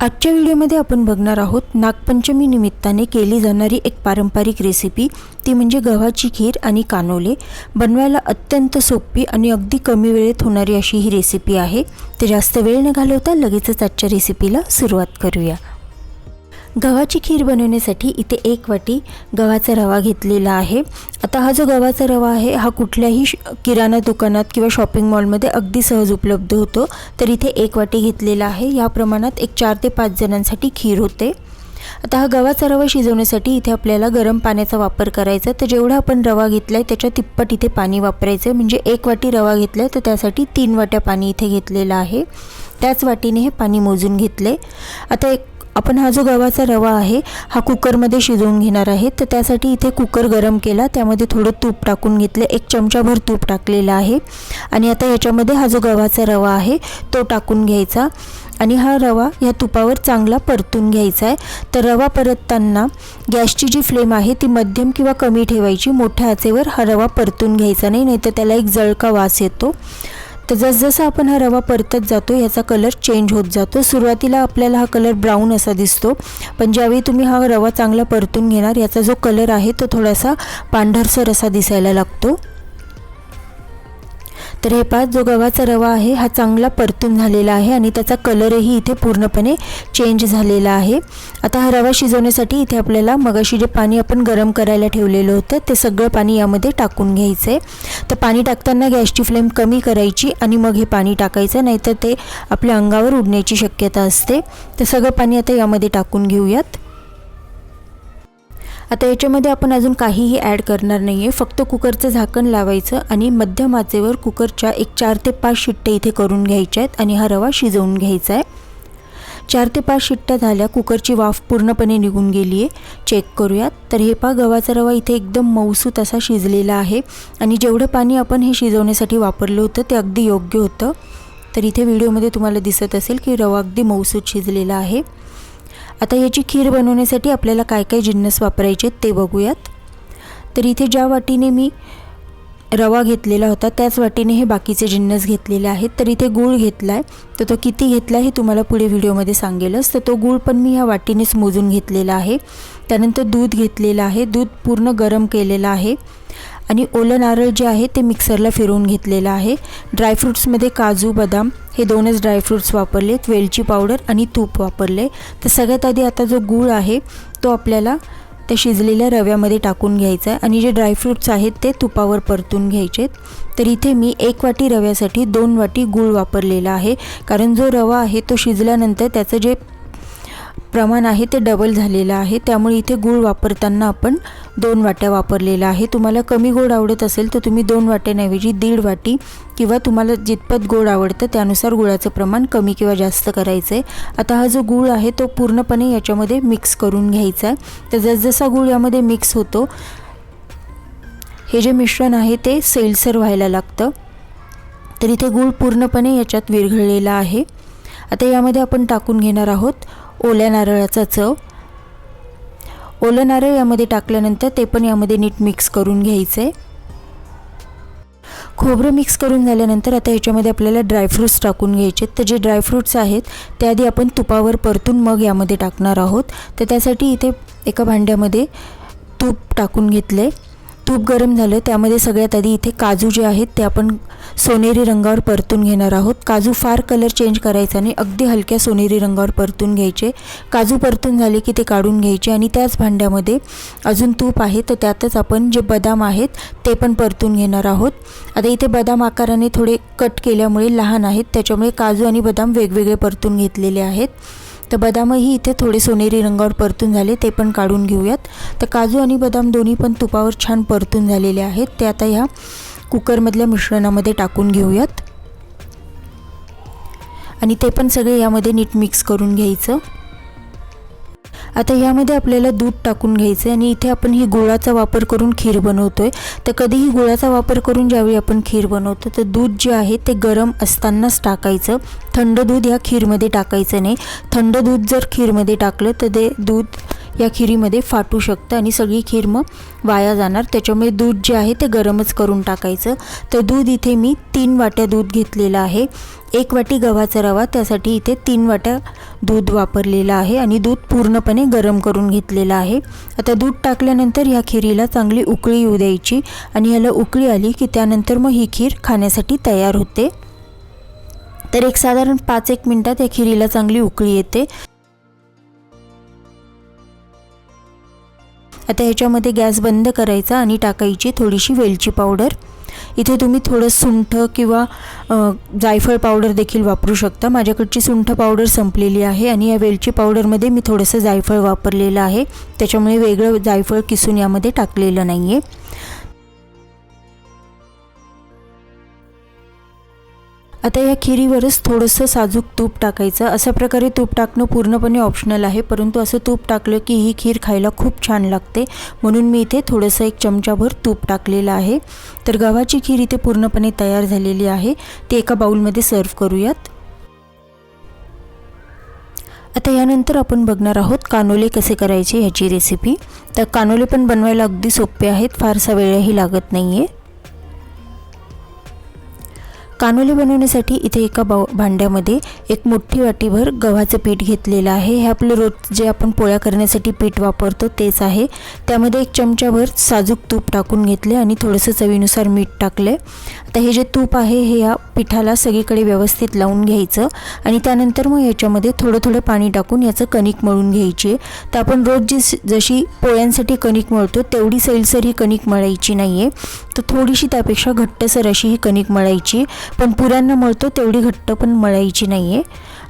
आजच्या व्हिडिओमध्ये आपण बघणार आहोत नागपंचमी निमित्ताने केली जाणारी एक पारंपरिक रेसिपी ती म्हणजे गव्हाची खीर आणि कानोले. बनवायला अत्यंत सोपी आणि अगदी कमी वेळेत होणारी अशी ही रेसिपी आहे. ते जास्त वेळ न घालवता लगेचच आजच्या रेसिपीला सुरुवात करूया. गव्हाची खीर बनवण्यासाठी इथे एक वाटी गव्हाचा रवा घेतलेला आहे. आता हा जो गव्हाचा रवा आहे हा कुठल्याही श किराणा दुकानात किंवा शॉपिंग मॉलमध्ये अगदी सहज उपलब्ध होतो. तर इथे एक वाटी घेतलेला आहे. या प्रमाणात एक चार ते पाच जणांसाठी खीर होते. आता हा गव्हाचा रवा शिजवण्यासाठी इथे आपल्याला गरम पाण्याचा वापर करायचा तर जेवढा आपण रवा घेतला आहे त्याच्या तिप्पट इथे पाणी वापरायचं म्हणजे एक वाटी रवा घेतला आहे तर त्यासाठी तीन वाट्या पाणी इथे घेतलेलं आहे. त्याच वाटीने हे पाणी मोजून घेतले आता एक आपण हा जो गव्हाचा रवा आहे हा कुकरमध्ये शिजवून घेणार आहे. तर त्यासाठी इथे कुकर गरम केला. त्यामध्ये थोडं तूप टाकून घेतलं. एक चमचाभर तूप टाकलेलं आहे. आणि आता याच्यामध्ये हा जो गव्हाचा रवा आहे तो टाकून घ्यायचा. आणि हा रवा या तुपावर चांगला परतून घ्यायचा आहे. तर रवा परतताना गॅसची जी फ्लेम आहे ती मध्यम किंवा कमी ठेवायची. मोठ्या आचेवर हा रवा परतून घ्यायचा नाही नाहीतर त्याला एक जळका वास येतो. तर जसजसा आपण हा रवा परतत जातो याचा कलर चेंज होत जातो. सुरुवातीला आपल्याला हा कलर ब्राऊन असा दिसतो. पण ज्यावेळी तुम्ही हा रवा चांगला परतून घेणार याचा जो कलर आहे तो थोडासा पांढरसर असा दिसायला लागतो. तर हे पाच जो गव्हाचा रवा आहे हा चांगला परतून झालेला आहे आणि त्याचा कलरही इथे पूर्णपणे चेंज झालेला आहे. आता हा रवा शिजवण्यासाठी इथे आपल्याला मगाशी जे पाणी आपण गरम करायला ठेवलेलं होतं ते सगळं पाणी यामध्ये टाकून घ्यायचं आहे तर पाणी टाकताना गॅसची फ्लेम कमी करायची आणि मग हे पाणी टाकायचं नाहीतर ते आपल्या अंगावर उडण्याची शक्यता असते. तर सगळं पाणी आता यामध्ये टाकून घेऊयात. आता याच्यामध्ये आपण अजून काहीही ॲड करणार नाही आहे फक्त कुकरचं झाकण लावायचं आणि मध्यम आचेवर कुकरच्या एक चार ते पाच शिट्ट्या इथे करून घ्यायच्या आहेत आणि हा रवा शिजवून घ्यायचा आहे चार ते पाच शिट्ट्या झाल्या कुकरची वाफ पूर्णपणे निघून गेली आहे चेक करूयात. तर हे पा गव्हाचा रवा इथे एकदम मऊसूत असा शिजलेला आहे. आणि जेवढं पाणी आपण हे शिजवण्यासाठी वापरलं होतं ते अगदी योग्य होतं. तर इथे व्हिडिओमध्ये तुम्हाला दिसत असेल की रवा अगदी मऊसूत शिजलेला आहे. आता याची खीर बनवण्यासाठी आपल्याला काय काय जिन्नस वापरायचे ते बघूयात. तर इथे ज्या वाटीने मी रवा घेतलेला होता त्याच वाटीने हे बाकीचे जिन्नस घेतलेले आहेत. तर इथे गूळ घेतला आहे तर तो किती घेतला आहे हे तुम्हाला पुढे व्हिडिओमध्ये सांगेलच. तर तो गूळ पण मी ह्या वाटीनेच मोजून घेतलेला आहे. त्यानंतर दूध घेतलेलं आहे. दूध पूर्ण गरम केलेलं आहे. आणि ओलं नारळ जे आहे ते मिक्सरला फिरवून घेतलेलं आहे. ड्रायफ्रूट्समध्ये काजू बदाम हे दोनच ड्रायफ्रूट्स वापरलेत. वेलची पावडर आणि तूप वापरले. तर सगळ्यात आधी आता जो गूळ आहे तो आपल्याला त्या शिजलेल्या रव्यामध्ये टाकून घ्यायचा आहे. आणि जे ड्रायफ्रूट्स आहेत ते तुपावर परतून घ्यायचेत तर इथे मी एक वाटी रव्यासाठी दोन वाटी गूळ वापरलेला आहे. कारण जो रवा आहे तो शिजल्यानंतर त्याचं जे प्रमाण आहे ते डबल झालेलं आहे. त्यामुळे इथे गूळ वापरताना आपण दोन वाट्या वापरलेला आहे तुम्हाला कमी गोड आवडत असेल तर तुम्ही दोन वाट्यांऐवजी दीड वाटी किंवा तुम्हाला जितपत गोड आवडतं त्यानुसार गुळाचं प्रमाण कमी किंवा जास्त करायचं आहे आता हा जो गूळ आहे तो पूर्णपणे याच्यामध्ये मिक्स करून घ्यायचा आहे. तर जसजसा गूळ यामध्ये मिक्स होतो हे जे मिश्रण आहे ते सेलसर व्हायला लागतं. तर इथे गूळ पूर्णपणे याच्यात विरघळलेला आहे. आता यामध्ये आपण टाकून घेणार आहोत ओल्या नारळाचा चव. ओलं नारळ यामध्ये टाकल्यानंतर ते पण यामध्ये नीट मिक्स करून घ्यायचं. आहे खोबरं मिक्स करून झाल्यानंतर आता ह्याच्यामध्ये आपल्याला ड्रायफ्रूट्स टाकून घ्यायचे. तर जे ड्रायफ्रूट्स आहेत ते आधी आपण तुपावर परतून मग यामध्ये टाकणार आहोत. तर त्यासाठी इथे एका भांड्यामध्ये तूप टाकून घेतले तूप गरम झालं त्यामध्ये सगळ्यात आधी इथे काजू जे आहेत ते आपण सोनेरी रंगावर परतून घेणार आहोत. काजू फार कलर चेंज करायचा नाही अगदी हलक्या सोनेरी रंगावर परतून घ्यायचे. काजू परतून झाले की ते काढून घ्यायचे आणि त्याच भांड्यामध्ये अजून तूप आहे तर त्यातच आपण जे बदाम आहेत ते पण परतून घेणार आहोत. आता इथे बदाम आकाराने थोडे कट केल्यामुळे लहान आहेत त्याच्यामुळे काजू आणि बदाम वेगवेगळे परतून घेतलेले आहेत. तर बदामही इथे थोडे सोनेरी रंगावर परतून झाले ते पण काढून घेऊयात. तर काजू आणि बदाम दोन्ही पण तुपावर छान परतून झालेले आहेत. ते आता ह्या कुकरमधल्या मिश्रणामध्ये टाकून घेऊयात. आणि ते पण सगळे यामध्ये नीट मिक्स करून घ्यायचं. आता यामध्ये आपल्याला दूध टाकून घ्यायचं आहे आणि इथे आपण ही गुळाचा वापर करून खीर बनवतो आहे तर कधीही गुळाचा वापर करून ज्यावेळी आपण खीर बनवतो तर दूध जे आहे ते गरम असतानाच टाकायचं. थंड दूध या खीरमध्ये टाकायचं नाही. थंड दूध जर खीरमध्ये टाकलं तर ते दूध या खिरीमध्ये फाटू शकतं आणि सगळी खीर मग वाया जाणार. त्याच्यामुळे दूध जे आहे ते गरमच करून टाकायचं. तर दूध इथे मी तीन वाट्या दूध घेतलेलं आहे. एक वाटी गव्हाचा रवा त्यासाठी इथे तीन वाट्या दूध वापरलेलं आहे आणि दूध पूर्णपणे गरम करून घेतलेलं आहे. आता दूध टाकल्यानंतर ह्या खिरीला चांगली उकळी येऊ द्यायची आणि ह्याला उकळी आली की त्यानंतर मग ही खीर खाण्यासाठी तयार होते. तर एक साधारण पाच एक मिनटात या खिरीला चांगली उकळी येते. आता ह्याच्यामध्ये गॅस बंद करायचा आणि टाकायची थोडीशी वेलची पावडर. इथे तुम्ही थोडं सुंठ किंवा जायफळ पावडर देखील वापरू शकता. माझ्याकडची सुंठ पावडर संपलेली आहे आणि या वेलची पावडरमध्ये मी थोडंसं जायफळ वापरलेलं आहे. त्याच्यामुळे वेगळं जायफळ किसून यामध्ये टाकलेलं नाही आहे आता या खिरीवरच थोडंसं साजूक तूप टाकायचं. अशा प्रकारे तूप टाकणं पूर्णपणे ऑप्शनल आहे. परंतु असं तूप टाकलं की ही खीर खायला खूप छान लागते. म्हणून मी इथे थोडंसं एक चमचाभर तूप टाकलेलं आहे. तर गव्हाची खीर इथे पूर्णपणे तयार झालेली आहे. ती एका बाऊलमध्ये सर्व करूयात. आता यानंतर आपण बघणार आहोत कानोले कसे करायचे ह्याची रेसिपी तर कानोले पण बनवायला अगदी सोपे आहेत. फारसा वेळही लागत नाही आहे कानोले बनवण्यासाठी इथे एका बा भांड्यामध्ये एक मोठी वाटीभर गव्हाचं पीठ घेतलेलं आहे. हे आपलं रोज जे आपण पोळ्या करण्यासाठी पीठ वापरतो तेच आहे. त्यामध्ये एक चमच्याभर साजूक तूप टाकून घेतले आणि थोडंसं चवीनुसार मीठ टाकले आता हे जे तूप आहे हे या पिठाला सगळीकडे व्यवस्थित लावून घ्यायचं आणि त्यानंतर मग याच्यामध्ये थोडं थोडं पाणी टाकून याचं कणिक मळून घ्यायची. तर आपण रोज जी जशी पोळ्यांसाठी कणिक मळतो तेवढी सैलसर ही कणिक मळायची नाही आहे तर थोडीशी त्यापेक्षा घट्टसर अशी ही कणिक मळायची. पण पुऱ्यांना मळतो तेवढी घट्ट पण मळायची नाही आहे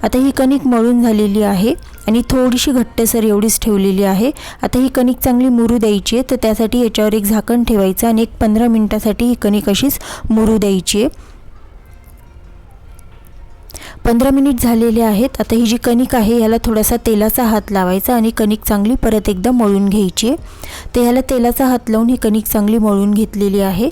आता ही कणिक मळून झालेली आहे आणि थोडीशी घट्टसर एवढीच ठेवलेली आहे. आता ही कणिक चांगली मुरू द्यायची आहे तर त्यासाठी याच्यावर एक झाकण ठेवायचं आणि एक पंधरा मिनटासाठी ही कणिक अशीच मुरू द्यायची आहे. पंधरा मिनिट झालेले आहेत. आता ही जी कणिक आहे ह्याला थोडासा तेलाचा हात लावायचा आणि कणिक चांगली परत एकदा मळून घ्यायची आहे. तर ह्याला तेलाचा हात लावून ही कणिक चांगली मळून घेतलेली आहे.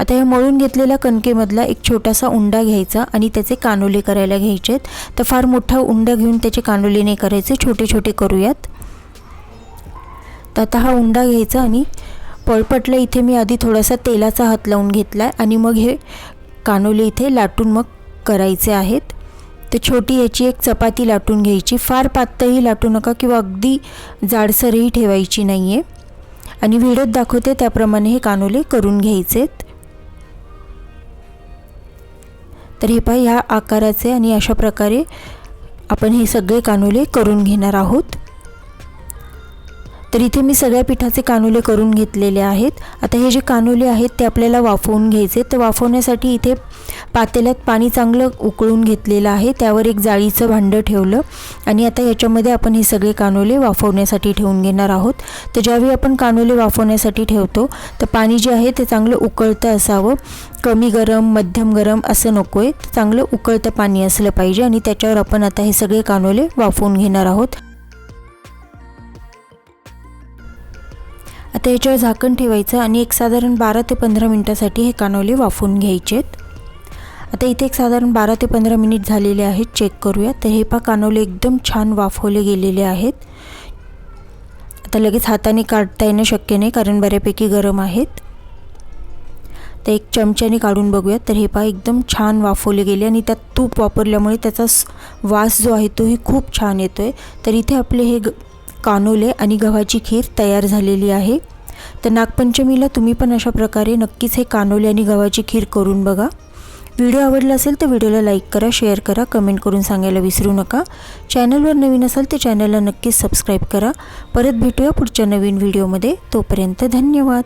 आता या मळून घेतलेल्या कणकेमधला एक छोटासा उंडा घ्यायचा आणि त्याचे कानोले करायला घ्यायचे आहेत तर फार मोठा उंडा घेऊन त्याचे कानोले नाही करायचे. छोटे छोटे करूयात. तर आता हा उंडा घ्यायचा आणि पळपटला इथे मी आधी थोडासा तेलाचा हात लावून घेतला आहे आणि मग हे कानोले इथे लाटून मग करायचे आहेत. तर छोटी याची एक चपाती लाटून घ्यायची. फार पातळही लाटू नका किंवा अगदी जाडसरही ठेवायची नाही आहे आणि व्हिडिओत दाखवते त्याप्रमाणे हे कानोले करून घ्यायचेत. तर हे पहा ह्या आकाराचे आणि अशा प्रकारे आपण हे सगळे कानोले करून घेणार आहोत. तर इथे मी सगळ्या पिठाचे कानोले करून घेतलेले आहेत. आता हे जे कानोले आहेत ते आपल्याला वाफवून घ्यायचे तर वाफवण्यासाठी इथे पातेल्यात पाणी चांगलं उकळून घेतलेलं आहे. त्यावर एक जाळीचं भांडं ठेवलं. आणि आता याच्यामध्ये आपण हे सगळे कानोले वाफवण्यासाठी ठेवून घेणार आहोत. तर ज्यावेळी आपण कानोले वाफवण्यासाठी ठेवतो तर पाणी जे आहे ते चांगलं उकळतं असावं. कमी गरम मध्यम गरम असं नको आहे चांगलं उकळतं पाणी असलं पाहिजे. आणि त्याच्यावर आपण आता हे सगळे कानोले वाफवून घेणार आहोत. आता याच्यावर झाकण ठेवायचं आणि एक साधारण बारा ते पंधरा मिनटासाठी हे कानोले वाफवून घ्यायचे आहेत आता इथे एक साधारण बारा ते पंधरा मिनिट झालेले आहेत चेक करूया तर हे पा कानोले एकदम छान वाफवले गेलेले आहेत. आता लगेच हाताने काढता येणं शक्य नाही कारण बऱ्यापैकी गरम आहेत. तर एक चमच्याने काढून बघूयात. तर हे पहा एकदम छान वाफवले गेले आणि त्यात तूप वापरल्यामुळे त्याचा वास जो आहे तोही खूप छान येतो आहे तर इथे आपले हे ग कानोले आणि गव्हाची खीर तयार झालेली आहे. तर नागपंचमीला तुम्ही पण अशा प्रकारे नक्कीच हे कानोले आणि गव्हाची खीर करून बघा. व्हिडिओ आवडला असेल तर व्हिडिओला लाईक करा शेअर करा कमेंट करून सांगायला विसरू नका. चॅनलवर नवीन असाल तर चॅनलला नक्कीच सबस्क्राईब करा. परत भेटूया पुढच्या नवीन व्हिडिओमध्ये. तोपर्यंत धन्यवाद.